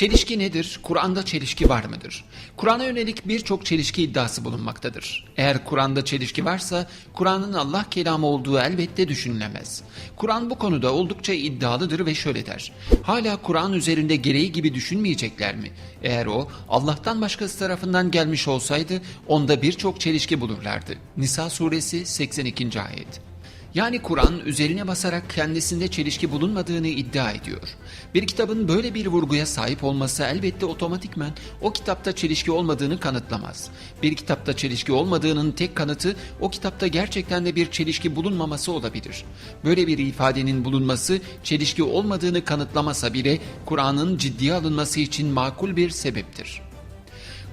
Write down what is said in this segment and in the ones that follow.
Çelişki nedir? Kur'an'da çelişki var mıdır? Kur'an'a yönelik birçok çelişki iddiası bulunmaktadır. Eğer Kur'an'da çelişki varsa Kur'an'ın Allah kelamı olduğu elbette düşünülemez. Kur'an bu konuda oldukça iddialıdır ve şöyle der. Hala Kur'an üzerinde gereği gibi düşünmeyecekler mi? Eğer o Allah'tan başkası tarafından gelmiş olsaydı onda birçok çelişki bulurlardı. Nisa suresi 82. ayet. Yani Kur'an üzerine basarak kendisinde çelişki bulunmadığını iddia ediyor. Bir kitabın böyle bir vurguya sahip olması elbette otomatikmen o kitapta çelişki olmadığını kanıtlamaz. Bir kitapta çelişki olmadığının tek kanıtı o kitapta gerçekten de bir çelişki bulunmaması olabilir. Böyle bir ifadenin bulunması çelişki olmadığını kanıtlamasa bile Kur'an'ın ciddiye alınması için makul bir sebeptir.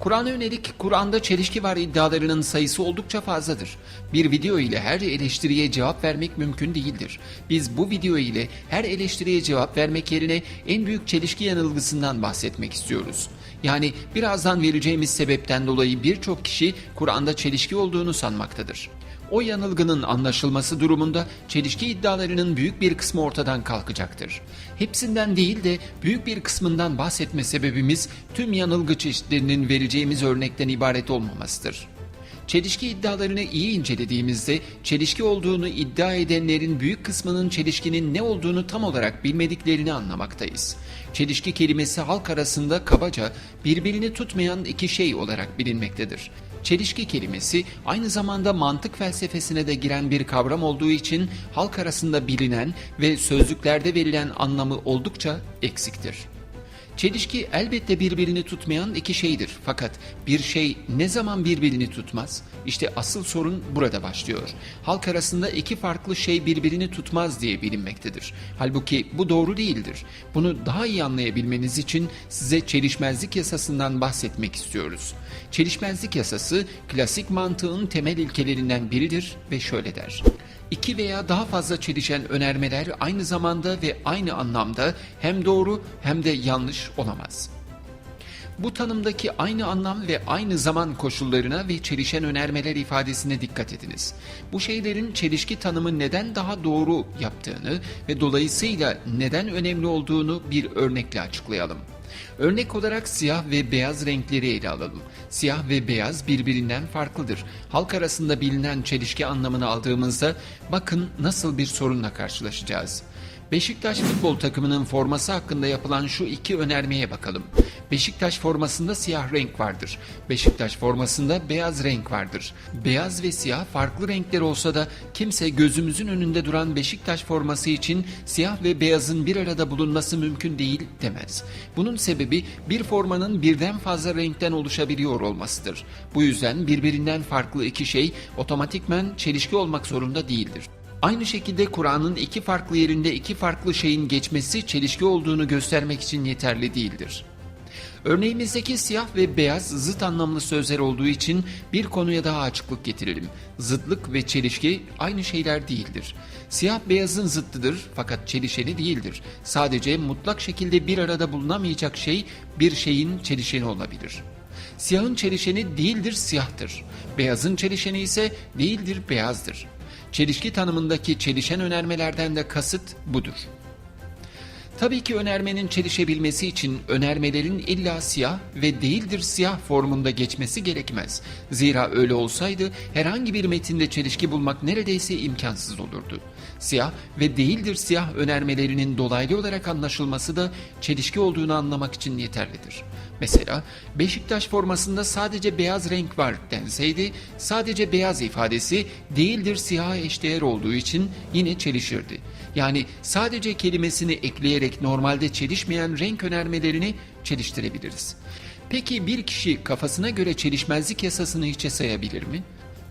Kur'an'a yönelik Kur'an'da çelişki var iddialarının sayısı oldukça fazladır. Bir video ile her eleştiriye cevap vermek mümkün değildir. Biz bu video ile her eleştiriye cevap vermek yerine en büyük çelişki yanılgısından bahsetmek istiyoruz. Yani birazdan vereceğimiz sebepten dolayı birçok kişi Kur'an'da çelişki olduğunu sanmaktadır. O yanılgının anlaşılması durumunda çelişki iddialarının büyük bir kısmı ortadan kalkacaktır. Hepsinden değil de büyük bir kısmından bahsetme sebebimiz tüm yanılgı çeşitlerinin vereceğimiz örnekten ibaret olmamasıdır. Çelişki iddialarını iyi incelediğimizde çelişki olduğunu iddia edenlerin büyük kısmının çelişkinin ne olduğunu tam olarak bilmediklerini anlamaktayız. Çelişki kelimesi halk arasında kabaca birbirini tutmayan iki şey olarak bilinmektedir. Çelişki kelimesi aynı zamanda mantık felsefesine de giren bir kavram olduğu için halk arasında bilinen ve sözlüklerde verilen anlamı oldukça eksiktir. Çelişki elbette birbirini tutmayan iki şeydir. Fakat bir şey ne zaman birbirini tutmaz? İşte asıl sorun burada başlıyor. Halk arasında iki farklı şey birbirini tutmaz diye bilinmektedir. Halbuki bu doğru değildir. Bunu daha iyi anlayabilmeniz için size çelişmezlik yasasından bahsetmek istiyoruz. Çelişmezlik yasası klasik mantığın temel ilkelerinden biridir ve şöyle der. İki veya daha fazla çelişen önermeler aynı zamanda ve aynı anlamda hem doğru hem de yanlış olamaz. Bu tanımdaki aynı anlam ve aynı zaman koşullarına ve çelişen önermeler ifadesine dikkat ediniz. Bu şeylerin çelişki tanımı neden daha doğru yaptığını ve dolayısıyla neden önemli olduğunu bir örnekle açıklayalım. Örnek olarak siyah ve beyaz renkleri ele alalım. Siyah ve beyaz birbirinden farklıdır. Halk arasında bilinen çelişki anlamını aldığımızda bakın nasıl bir sorunla karşılaşacağız. Beşiktaş futbol takımının forması hakkında yapılan şu iki önermeye bakalım. Beşiktaş formasında siyah renk vardır. Beşiktaş formasında beyaz renk vardır. Beyaz ve siyah farklı renkler olsa da kimse gözümüzün önünde duran Beşiktaş forması için siyah ve beyazın bir arada bulunması mümkün değil demez. Bunun sebebi bir formanın birden fazla renkten oluşabiliyor olmasıdır. Bu yüzden birbirinden farklı iki şey otomatikmen çelişki olmak zorunda değildir. Aynı şekilde Kur'an'ın iki farklı yerinde iki farklı şeyin geçmesi çelişki olduğunu göstermek için yeterli değildir. Örneğimizdeki siyah ve beyaz zıt anlamlı sözler olduğu için bir konuya daha açıklık getirelim. Zıtlık ve çelişki aynı şeyler değildir. Siyah beyazın zıttıdır fakat çelişeni değildir. Sadece mutlak şekilde bir arada bulunamayacak şey bir şeyin çelişeni olabilir. Siyahın çelişeni değildir siyahtır. Beyazın çelişeni ise değildir beyazdır. Çelişki tanımındaki çelişen önermelerden de kasıt budur. Tabii ki önermenin çelişebilmesi için önermelerin illa siyah ve değildir siyah formunda geçmesi gerekmez. Zira öyle olsaydı herhangi bir metinde çelişki bulmak neredeyse imkansız olurdu. Siyah ve değildir siyah önermelerinin dolaylı olarak anlaşılması da çelişki olduğunu anlamak için yeterlidir. Mesela Beşiktaş formasında sadece beyaz renk var denseydi sadece beyaz ifadesi değildir siyaha eşdeğer olduğu için yine çelişirdi. Yani sadece kelimesini ekleyerek normalde çelişmeyen renk önermelerini çeliştirebiliriz. Peki bir kişi kafasına göre çelişmezlik yasasını hiçe sayabilir mi?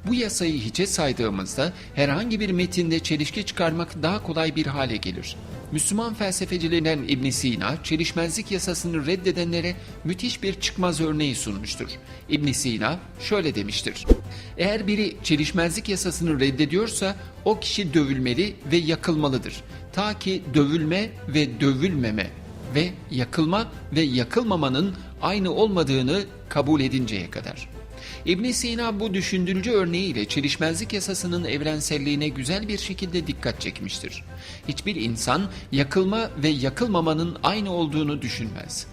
Bu yasayı hiçe saydığımızda herhangi bir metinde çelişki çıkarmak daha kolay bir hale gelir. Müslüman felsefecilerinden İbn Sina, çelişmezlik yasasını reddedenlere müthiş bir çıkmaz örneği sunmuştur. İbn Sina şöyle demiştir. Eğer biri çelişmezlik yasasını reddediyorsa o kişi dövülmeli ve yakılmalıdır. Ta ki dövülme ve dövülmeme ve yakılma ve yakılmamanın aynı olmadığını kabul edinceye kadar. İbn Sina bu düşündürücü örneğiyle çelişmezlik yasasının evrenselliğine güzel bir şekilde dikkat çekmiştir. Hiçbir insan yakılma ve yakılmamanın aynı olduğunu düşünmez.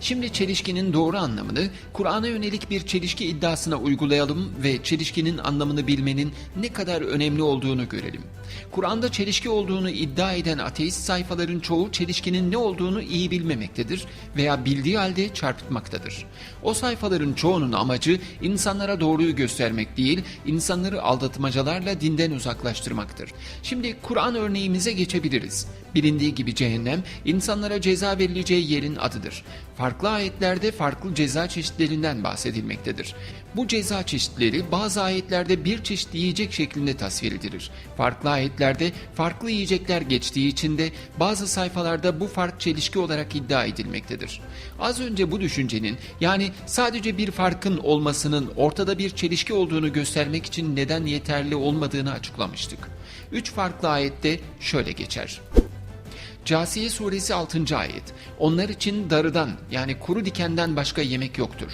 Şimdi çelişkinin doğru anlamını Kur'an'a yönelik bir çelişki iddiasına uygulayalım ve çelişkinin anlamını bilmenin ne kadar önemli olduğunu görelim. Kur'an'da çelişki olduğunu iddia eden ateist sayfaların çoğu çelişkinin ne olduğunu iyi bilmemektedir veya bildiği halde çarpıtmaktadır. O sayfaların çoğunun amacı insanlara doğruyu göstermek değil, insanları aldatmacalarla dinden uzaklaştırmaktır. Şimdi Kur'an örneğimize geçebiliriz. Bilindiği gibi cehennem insanlara ceza verileceği yerin adıdır. Farklı ayetlerde farklı ceza çeşitlerinden bahsedilmektedir. Bu ceza çeşitleri bazı ayetlerde bir çeşit yiyecek şeklinde tasvir edilir. Farklı ayetlerde farklı yiyecekler geçtiği için de bazı sayfalarda bu fark çelişki olarak iddia edilmektedir. Az önce bu düşüncenin yani sadece bir farkın olmasının ortada bir çelişki olduğunu göstermek için neden yeterli olmadığını açıklamıştık. Üç farklı ayette şöyle geçer. Casiye suresi 6. ayet. Onlar için darıdan yani kuru dikenden başka yemek yoktur.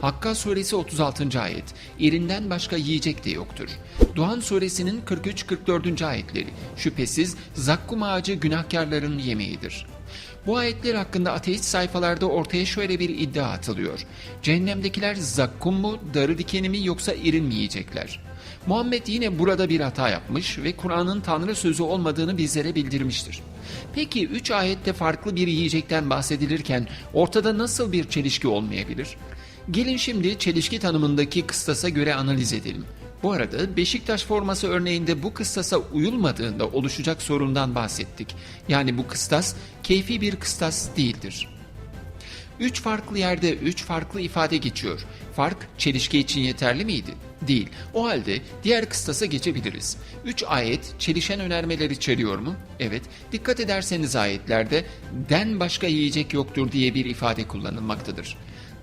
Hakka suresi 36. ayet. İrinden başka yiyecek de yoktur. Duhan suresinin 43-44. ayetleri. Şüphesiz zakkum ağacı günahkarların yemeğidir. Bu ayetler hakkında ateist sayfalarda ortaya şöyle bir iddia atılıyor. Cehennemdekiler zakkum mu, darı dikeni mi yoksa irin mi yiyecekler? Muhammed yine burada bir hata yapmış ve Kur'an'ın Tanrı sözü olmadığını bizlere bildirmiştir. Peki üç ayette farklı bir yiyecekten bahsedilirken ortada nasıl bir çelişki olmayabilir? Gelin şimdi çelişki tanımındaki kıstasa göre analiz edelim. Bu arada Beşiktaş forması örneğinde bu kıstasa uyulmadığında oluşacak sorundan bahsettik. Yani bu kıstas keyfi bir kıstas değildir. Üç farklı yerde üç farklı ifade geçiyor. Fark çelişki için yeterli miydi? Değil. O halde diğer kıstasa geçebiliriz. Üç ayet çelişen önermeler içeriyor mu? Evet. Dikkat ederseniz ayetlerde den başka yiyecek yoktur diye bir ifade kullanılmaktadır.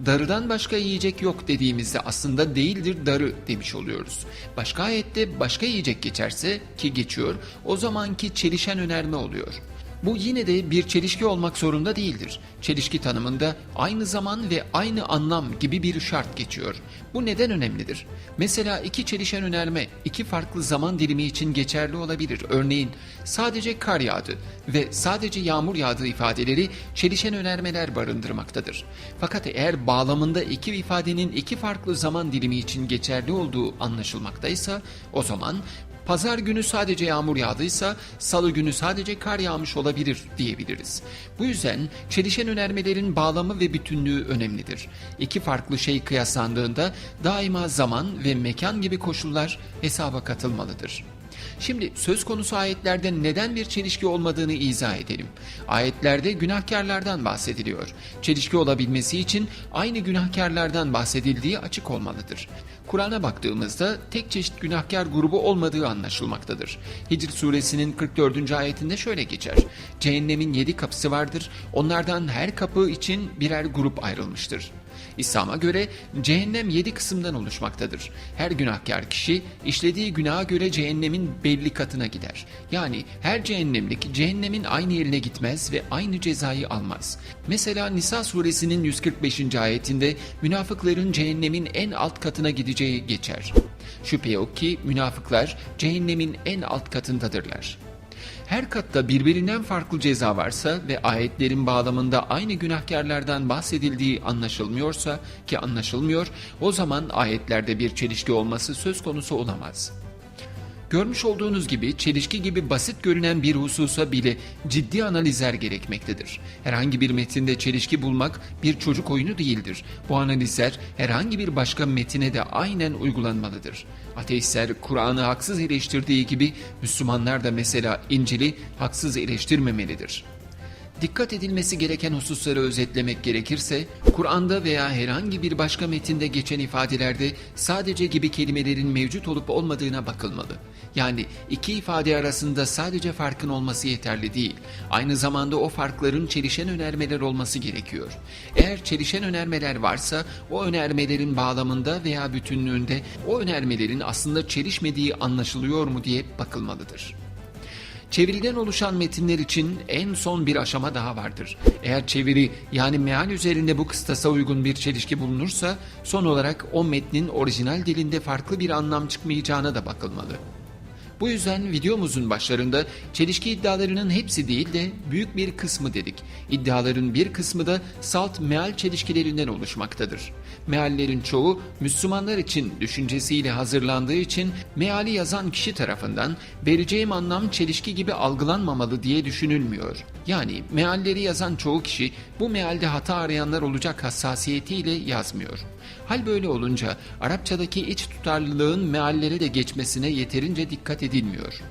Darıdan başka yiyecek yok dediğimizde aslında değildir darı demiş oluyoruz. Başka ayette başka yiyecek geçerse ki geçiyor o zamanki çelişen önerme oluyor. Bu yine de bir çelişki olmak zorunda değildir. Çelişki tanımında aynı zaman ve aynı anlam gibi bir şart geçiyor. Bu neden önemlidir? Mesela iki çelişen önerme iki farklı zaman dilimi için geçerli olabilir. Örneğin sadece kar yağdı ve sadece yağmur yağdığı ifadeleri çelişen önermeler barındırmaktadır. Fakat eğer bağlamında iki ifadenin iki farklı zaman dilimi için geçerli olduğu anlaşılmaktaysa o zaman Pazar günü sadece yağmur yağdıysa salı günü sadece kar yağmış olabilir diyebiliriz. Bu yüzden çelişen önermelerin bağlamı ve bütünlüğü önemlidir. İki farklı şey kıyaslandığında daima zaman ve mekan gibi koşullar hesaba katılmalıdır. Şimdi söz konusu ayetlerde neden bir çelişki olmadığını izah edelim. Ayetlerde günahkarlardan bahsediliyor. Çelişki olabilmesi için aynı günahkarlardan bahsedildiği açık olmalıdır. Kur'an'a baktığımızda tek çeşit günahkar grubu olmadığı anlaşılmaktadır. Hicr suresinin 44. ayetinde şöyle geçer. Cehennemin yedi kapısı vardır. Onlardan her kapı için birer grup ayrılmıştır. İslam'a göre cehennem yedi kısımdan oluşmaktadır. Her günahkar kişi işlediği günaha göre cehennemin belli katına gider. Yani her cehennemlik cehennemin aynı yerine gitmez ve aynı cezayı almaz. Mesela Nisa suresinin 145. ayetinde münafıkların cehennemin en alt katına gideceği geçer. Şüphe yok ki münafıklar cehennemin en alt katındadırlar. Her katta birbirinden farklı ceza varsa ve ayetlerin bağlamında aynı günahkarlardan bahsedildiği anlaşılmıyorsa ki anlaşılmıyor, o zaman ayetlerde bir çelişki olması söz konusu olamaz. Görmüş olduğunuz gibi çelişki gibi basit görünen bir hususa bile ciddi analizler gerekmektedir. Herhangi bir metinde çelişki bulmak bir çocuk oyunu değildir. Bu analizler herhangi bir başka metine de aynen uygulanmalıdır. Ateistler Kur'an'ı haksız eleştirdiği gibi Müslümanlar da mesela İncil'i haksız eleştirmemelidir. Dikkat edilmesi gereken hususları özetlemek gerekirse, Kur'an'da veya herhangi bir başka metinde geçen ifadelerde sadece gibi kelimelerin mevcut olup olmadığına bakılmalı. Yani iki ifade arasında sadece farkın olması yeterli değil. Aynı zamanda o farkların çelişen önermeler olması gerekiyor. Eğer çelişen önermeler varsa o önermelerin bağlamında veya bütünlüğünde o önermelerin aslında çelişmediği anlaşılıyor mu diye bakılmalıdır. Çeviriden oluşan metinler için en son bir aşama daha vardır. Eğer çeviri yani meal üzerinde bu kıstasa uygun bir çelişki bulunursa son olarak o metnin orijinal dilinde farklı bir anlam çıkmayacağına da bakılmalı. Bu yüzden videomuzun başlarında çelişki iddialarının hepsi değil de büyük bir kısmı dedik. İddiaların bir kısmı da salt meal çelişkilerinden oluşmaktadır. Meallerin çoğu Müslümanlar için düşüncesiyle hazırlandığı için meali yazan kişi tarafından vereceğim anlam çelişki gibi algılanmamalı diye düşünülmüyor. Yani mealleri yazan çoğu kişi bu mealde hata arayanlar olacak hassasiyetiyle yazmıyor. Hal böyle olunca Arapçadaki iç tutarlılığın meallere de geçmesine yeterince dikkat edilmiyor.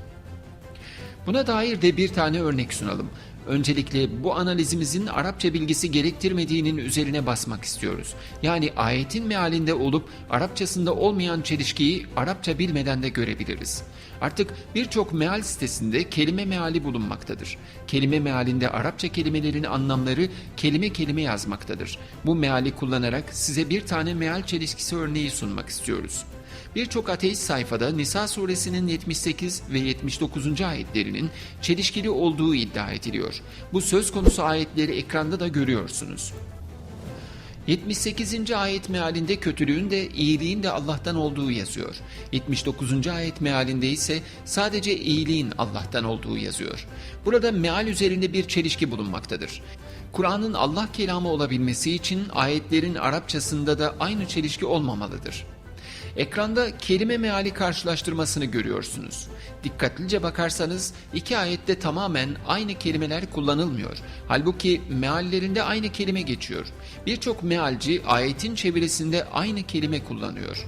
Buna dair de bir tane örnek sunalım. Öncelikle bu analizimizin Arapça bilgisi gerektirmediğinin üzerine basmak istiyoruz. Yani ayetin mealinde olup Arapçasında olmayan çelişkiyi Arapça bilmeden de görebiliriz. Artık birçok meal sitesinde kelime meali bulunmaktadır. Kelime mealinde Arapça kelimelerin anlamları kelime kelime yazmaktadır. Bu meali kullanarak size bir tane meal çelişkisi örneği sunmak istiyoruz. Birçok ateist sayfada Nisa suresinin 78 ve 79. ayetlerinin çelişkili olduğu iddia ediliyor. Bu söz konusu ayetleri ekranda da görüyorsunuz. 78. ayet mealinde kötülüğün de iyiliğin de Allah'tan olduğu yazıyor. 79. ayet mealinde ise sadece iyiliğin Allah'tan olduğu yazıyor. Burada meal üzerinde bir çelişki bulunmaktadır. Kur'an'ın Allah kelamı olabilmesi için ayetlerin Arapçasında da aynı çelişki olmamalıdır. Ekranda kelime meali karşılaştırmasını görüyorsunuz. Dikkatlice bakarsanız iki ayette tamamen aynı kelimeler kullanılmıyor. Halbuki meallerinde aynı kelime geçiyor. Birçok mealci ayetin çevirisinde aynı kelime kullanıyor.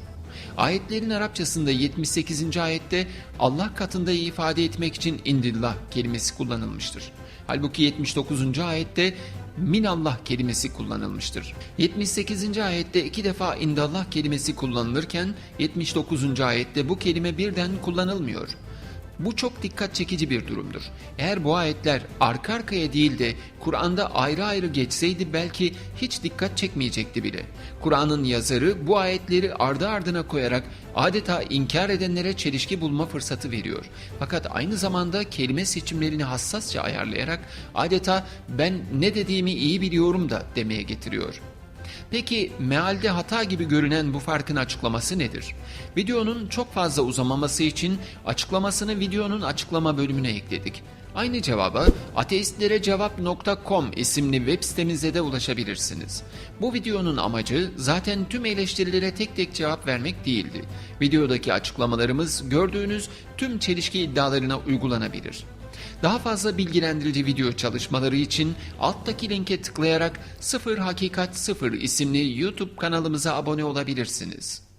Ayetlerin Arapçasında 78. ayette Allah katında ifade etmek için indillah kelimesi kullanılmıştır. Halbuki 79. ayette minallah kelimesi kullanılmıştır. 78. ayette iki defa indallah kelimesi kullanılırken 79. ayette bu kelime birden kullanılmıyor. Bu çok dikkat çekici bir durumdur. Eğer bu ayetler arka arkaya değil de Kur'an'da ayrı ayrı geçseydi belki hiç dikkat çekmeyecekti bile. Kur'an'ın yazarı bu ayetleri ardı ardına koyarak adeta inkar edenlere çelişki bulma fırsatı veriyor. Fakat aynı zamanda kelime seçimlerini hassasça ayarlayarak adeta ben ne dediğimi iyi biliyorum da demeye getiriyor. Peki mealde hata gibi görünen bu farkın açıklaması nedir? Videonun çok fazla uzamaması için açıklamasını videonun açıklama bölümüne ekledik. Aynı cevaba ateistlerecevap.com isimli web sitemize de ulaşabilirsiniz. Bu videonun amacı zaten tüm eleştirilere tek tek cevap vermek değildi. Videodaki açıklamalarımız gördüğünüz tüm çelişki iddialarına uygulanabilir. Daha fazla bilgilendirici video çalışmaları için alttaki linke tıklayarak 0 Hakikat 0 isimli YouTube kanalımıza abone olabilirsiniz.